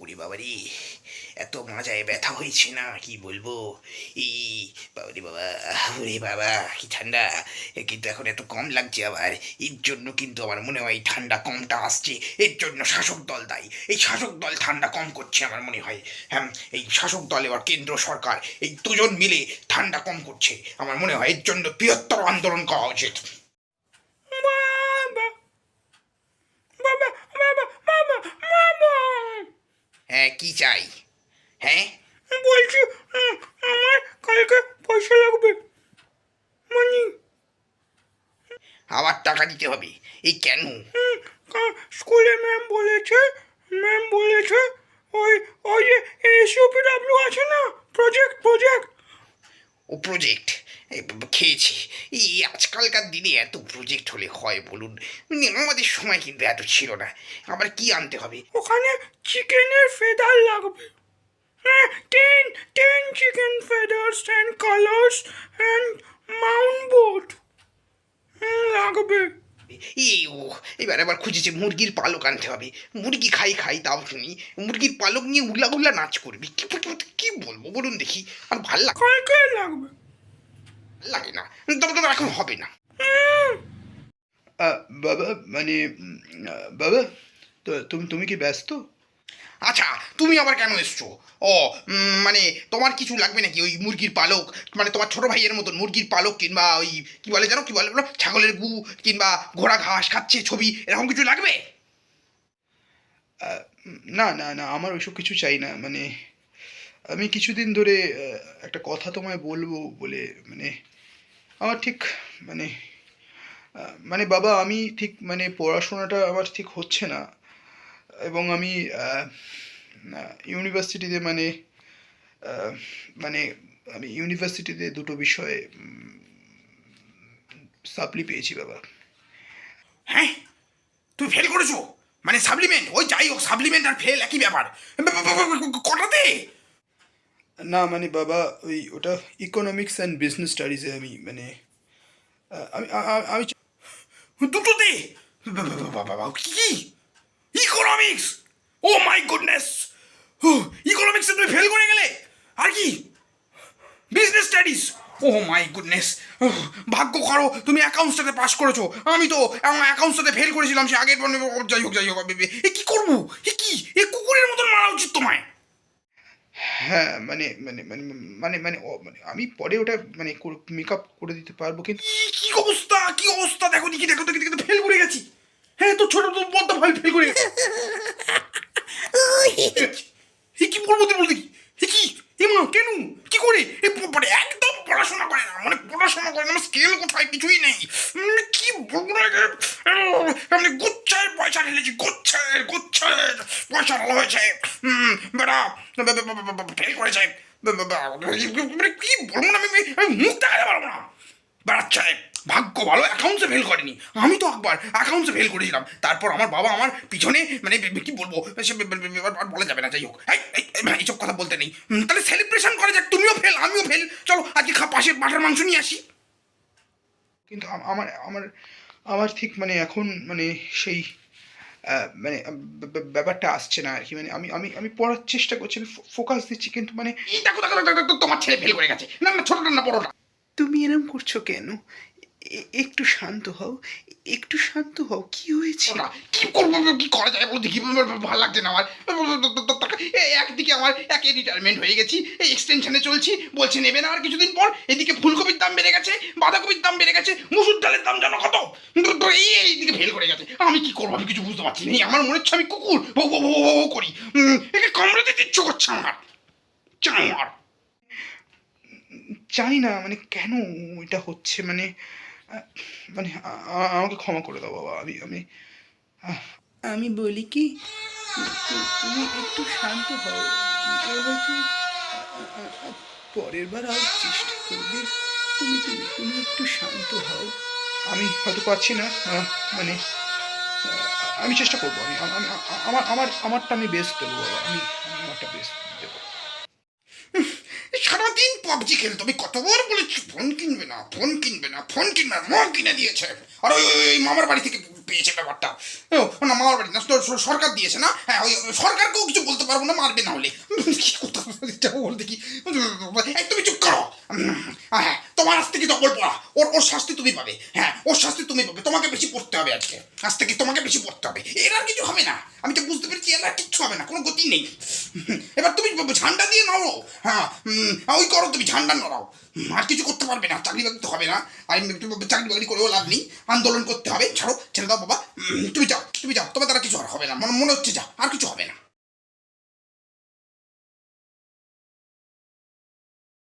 ওরে বাবারি, এত মাজায় ব্যথা হয়েছে না, কি বলব? এই বাবারে বাবা, ওরে বাবা, কি ঠান্ডা। কিন্তু এখন এত কম লাগছে আবার। এর জন্য কিন্তু আমার মনে হয় ঠান্ডা কমটা আসছে। এর জন্য শাসক দল দায়ী। এই শাসক দল ঠান্ডা কম করছে আমার মনে হয়। হ্যাঁ এই শাসক দল এবার কেন্দ্র সরকার, এই দুজন মিলে ঠান্ডা কম করছে। আমার মনে হয় এর জন্য বৃহত্তর আন্দোলন করা উচিত বাবা বাবা বাবা বাবা বাবা হ্যাঁ কি চাই? হ্যাঁ? বলছি আমার কালকে পয়সা লাগবে। মানি? আবার টাকা দিতে হবে। এই কেন? স্কুলে ম্যাম বলেছে ম্যাম বলেছে ওই ওই যে এসিওপিডাব্লিউ আছে না? প্রজেক্ট প্রজেক্ট ও প্রজেক্ট খেয়েছি। এই আজকালকার দিনে এত প্রজেক্ট হলে হয় বলুন। আমাদের সময় কিন্তু এত ছিল না। আবার কি আনতে হবে? ওখানে চিকেনের ফেদার লাগবে। হ্যাঁ ten ten chicken feathers and colours and mount boat লাগবে। এই ও এবার আবার খুঁজেছে মুরগির পালক আনতে হবে। মুরগি খাই খাই তাও শুনি। মুরগির পালক নিয়ে উল্লা উল্লা নাচ করবি। কি কি বলব? বলুন দেখি আর ভালো লাগ- কালকে লাগবে? লাগে না। তবে তবে এখন হবে না। বাবা মানে বাবা তো তুমি তুমি কি ব্যস্ত? আচ্ছা তুমি আবার কেন এসছো? ও মানে তোমার কিছু লাগবে নাকি? ওই মুরগির পালক মানে তোমার ছোট ভাইয়ের মতন মুরগির পালক কিংবা ওই কি বলে জানো কি বলে? ছাগলের গু কিংবা ঘোড়া ঘাস খাচ্ছে ছবি এরকম কিছু লাগবে? না না না আমার ওইসব কিছু চাই না মানে আমি কিছুদিন ধরে একটা কথা তোমায় বলব বলে মানে আমার ঠিক মানে মানে বাবা, আমি ঠিক মানে পড়াশোনাটা আমার ঠিক হচ্ছে না। এবং আমি ইউনিভার্সিটিতে মানে মানে আমি ইউনিভার্সিটিতে দুটো বিষয়ে সাপ্লি পেয়েছি বাবা। হ্যাঁ? তুমি ফেল করেছ? মানে সাপ্লিমেন্ট ওই যাই হোক সাপ্লিমেন্ট আর ফেল একই ব্যাপার। কটাতে? না মানে বাবা, ওই ওটা ইকোনমিক্স অ্যান্ড বিজনেস স্টাডিজে আমি মানে আমি, আ- আ- আমি দুটোতে বাবা কি? ইকোনমিক্স ও মাই গুডনেস ইকোনমিক্সে তুমি ফেল করে গেলে? আর কি? Business studies oh my goodness ভাগ্য করো তুমি অ্যাকাউন্টসটাতে পাস করেছ। আমি তো অ্যাকাউন্টসটাতে ফেল করেছিলাম, সে আগের যাই হোক যাই হোক এ কি করব? এ কি? এ কুকুরের মতন মারা উচিত তোমায়। হ্যাঁ মানে মানে মানে মানে মানে মানে আমি পরে ওটা মানে মেকআপ করে দিতে পারব, কিন্তু কি- কি অবস্থা? কি অবস্থা? দেখো দেখি দেখো দেখি, দেখো ফেল করে গেছি হ্যাঁ তো ছোট তো বদ্ধ ভাই ফেল করে গেছে এ কি বলব তুই বলতে কি এ কি এ মা কেন কি করে এ প- মানে একদম পড়াশোনা করে না মানে পড়াশোনা করে আমার স্কেল কোথায়? কিছুই নেই। উম, কি বলব না একে? উম, আমি গুচ্ছের পয়সা ঢেলেছি গুচ্ছের গুচ্ছের পয়সা ভালো হয়েছে। বেটা ফেল করেছে। মানে কি বলব না আমি আমি মুখ দেখাতে পারব না। বেড়াচ্ছে ভাগ্য ভালো অ্যাকাউন্টসে ফেল করেনি। আমি তো একবার অ্যাকাউন্টসে ফেল করেছিলাম। তারপর আমার বাবা আমার পিছনে মানে কি বলব সে বলা যাবে না যাই হোক। ভাই, এইসব কথা বলতে নেই। তাহলে সেলিব্রেশন করা যাক তুমিও ফেল আমিও ফেল চলো আজকে খা পাশে মাঠের মাংস নিয়ে আসি। কিন্তু আমার আমার আমার ঠিক মানে এখন মানে সেই মানে ব্য- ব্য- ব্যাপারটা আসছে না আর কি মানে আমি আমি আমি পড়ার চেষ্টা করছি আমি ফোকাস দিচ্ছি কিন্তু মানে দেখো দেখো দেখো, দেখো, তোমার ছেলে ফেল করে গেছে। না না ছোটটা না বড়টা। তুমি এরম করছ কেন? একটু শান্ত হও একটু শান্ত হও কি হয়েছে? কি করব কি করা যায় বলো দেখি ভালো লাগছে না আমার। একদিকে আমার একে রিটায়ারমেন্ট হয়ে গেছি এই এক্সটেনশনে চলছি বলছে নেবে না আর কিছুদিন পর এদিকে ফুলকপির দাম বেড়ে গেছে বাঁধাকপির দাম বেড়ে গেছে মুসুর ডালের দাম জানো কত? এই এইদিকে ফেল করে গেছে। আমি কি করব আমি কিছু বুঝতে পারছি না। আমার মনে হচ্ছে আমি কুকুর। ভৌ ভৌ ভৌ করি। একে কামড়াতে ইচ্ছে করছে আমার। চামার জানি না মানে কেন এটা হচ্ছে? মানে মানে আমাকে ক্ষমা করে দাও বাবা আমি আমি আমি বলি কি তুমি একটু শান্ত হও পরের বার আর চেষ্টা করবে তুমি তুমি তুমি একটু শান্ত হও। আমি হয়তো পারছি না মানে আমি চেষ্টা করব আমি আমি আমি- আমার আমার আমারটা আমি বেস্ট দেবো বাবা আমি আমি আমারটা বেস্ট দেবো। সারাদিন পাবজি খেলতো আমি কতবার বলেছি ফোন কিনবে না ফোন কিনবে না ফোন কিনবে না মা কিনে দিয়েছে। আর ওই ওই- মামার বাড়ি থেকে পেয়েছে ব্যাপারটা। না মামার বাড়ি না সরকার দিয়েছে না? হ্যাঁ ওই সরকারকেও কিছু বলতে পারব না মারবে না হলে। কি কথা এটা বল দেখি। এই, তুমি চুপ করো। হ্যাঁ তোমার আজ থেকে ডবল পড়া। ওর ওর শাস্তি তুমি পাবে। হ্যাঁ ওর শাস্তি তুমি পাবে। তোমাকে বেশি পড়তে হবে আজকে। আজ থেকে তোমাকে বেশি পড়তে হবে। এর আর কিছু হবে না। আমি তো বুঝতে পেরেছি এর আর কিচ্ছু হবে না। কোনো গতি নেই। এবার তুমি ঝান্ডা দিয়ে নাও হ্যাঁ ওই করো, তুমি ঝান্ডা নড়াও। আর কিছু করতে পারবে না, চাকরি বাকরি তো হবে না। আর তুমি চাকরি বাকরি করেও লাভ নেই। আন্দোলন করতে হবে, ছাড়ো, ছেড়ে দাও বাবা। তুমি যাও তুমি যাও, তোমার দ্বারা কিছু আর হবে না। মনে মনে হচ্ছে যাও, আর কিছু হবে না।